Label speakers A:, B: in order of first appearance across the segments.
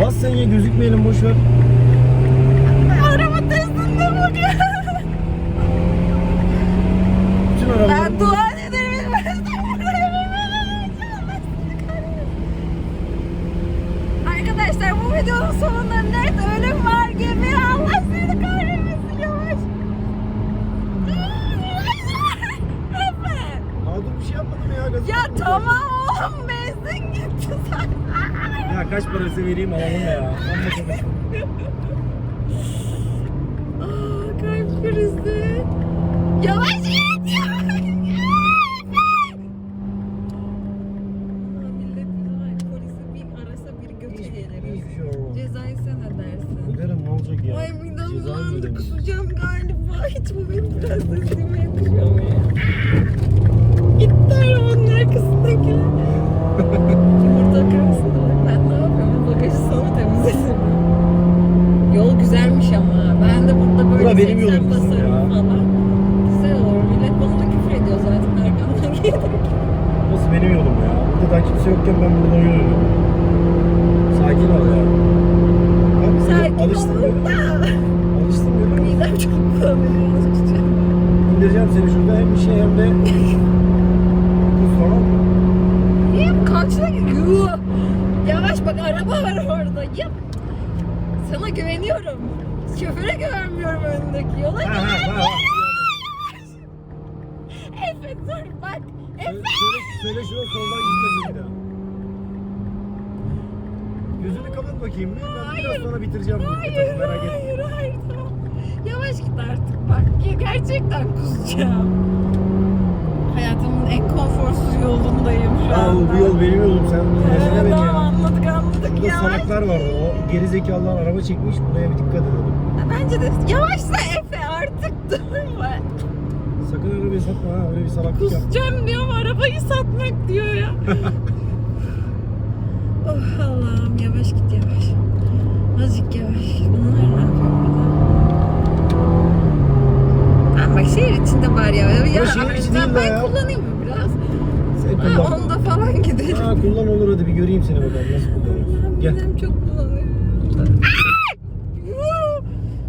A: Bas sen ya gözükmeyelim boş ver.
B: Araba testinde bugün.
A: Bütün arabaları
B: Ben dua ederim. Arkadaşlar bu videonun sonunda net ölüm var gibi. Allah seni kahretmesin yavaş.
A: Mağdur bir şey yapmadım ya.
B: Ya tamam oğlum benzin gitti zaten.
A: Ya kaç parası vereyim alalım ya.
B: Aa, kalp krizi. Yavaş git yavaş. Millet bizi var, polisi bir arasa bir götü geliriz.
A: Hiçbir şey olmaz.
B: Cezayı sen ödersin.
A: Öderim ne olacak ya?
B: Ay midem
A: Ceza
B: bulandı kusacağım galiba. Hiç bu benim üstüme yakışıyor mu ya? Gitti arabanın arkasındakiler. Yumurta kırmızı da var. Ben ne yapıyorum? Bagajı sana temizledim. Yol güzelmiş ama. Ben de burada böyle
A: Bura benim
B: 80
A: yolum kızım
B: basarım
A: ya.
B: falan. Güzel olur. Millet bana da küfür ediyor zaten arkamdan gelir.
A: Burası benim yolum ya. Burada daha kimse yokken ben buradan yürüyorum. Sakin ol ya. Bak,
B: Sakin
A: alıştım
B: olun
A: ya.
B: da.
A: Alıştım ya.
B: Midem çok bulanıyor.
A: İndireceğim seni şurada hem bir şey hem de tamam mı?
B: Niye kaçta gidiyor? Yavaş bak araba var orada. Ya. Sana güveniyorum. Şoföre güvenmiyorum önündeki yola güvenmiyorum. Efe dur bak. Efe.
A: söyle, söyle şuna soldan gitmesin bir daha. Gözünü kapat bakayım. Ben biraz
B: Hayır.
A: sonra bitireceğim
B: Hayır,
A: merak etme.
B: hayır, hayır, tamam. Yavaş git artık bak. Gerçekten kusacağım. Hayatımın en konforsuz yolundayım şu anda.
A: bu yol benim yolum sen
B: Evet,
A: mesele beni
B: tamam
A: ya.
B: anladık anladık.
A: Burada
B: Yavaş.
A: Salaklar var. O geri zekalılar araba çekmiş. Buraya bir dikkat edelim.
B: Bence de yavaşla Efe artık durma.
A: Sakın arabayı satma ha. Öyle bir salaklık yap.
B: Kusacağım diyorum arabayı satmak diyor ya. oh Allah'ım yavaş git yavaş. Azıcık yavaş. Bunlar ne yapıyor burada? Ben bak şehir içinde var ya. ya
A: şehir içi
B: ben,
A: değil be
B: ben
A: ya.
B: kullanayım mı biraz?
A: Sen
B: Ha,
A: kullan.
B: onda falan
A: Ha kullan olur hadi bir göreyim seni bakalım nasıl kullanıyorsun. Gel.
B: midem çok bulanıyor.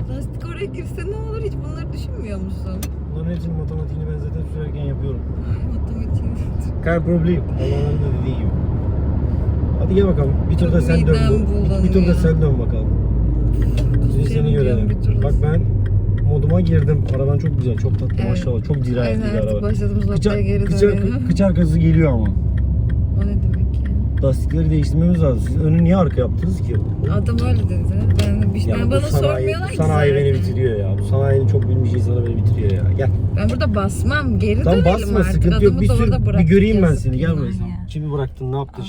B: Lastik oraya girse ne olur hiç bunları düşünmüyor musun?
A: Bunların hepsinin matematiğini ben zaten sürerken yapıyorum.
B: Matematiğim.
A: Kein problem. Allah'ın da dediği gibi. Hadi gel bakalım. Bir tur da sen dön. bu- Bir tur da sen dön bakalım. Bir seni görelim.
B: Bir türlü.
A: Bak ben moduma girdim. Araban çok güzel, çok tatlı
B: Evet.
A: maşallah. Çok dirayetli bir
B: artık
A: araba.
B: başladığımız noktaya geri
A: kıçar,
B: dönelim.
A: kıç arkası geliyor ama.
B: O ne demek ya?
A: Lastikleri değiştirmemiz lazım. Siz önü niye arka yaptınız ki?
B: Adam öyle dedi. Ben, bir, ben
A: bu
B: bana
A: sanayi,
B: sormuyorlar ki
A: sanayi
B: zaten.
A: beni bitiriyor ya. Bu sanayinin çok bilmiş insanı beni bitiriyor ya. Gel.
B: Ben burada basmam. Geri
A: Tam
B: dönelim
A: basma
B: artık.
A: sıkıntı yok.
B: Adamı
A: Bir, sür,
B: orada
A: bir göreyim ben seni. Gel buraya.
B: ya.
A: Kimi bıraktın ne yaptın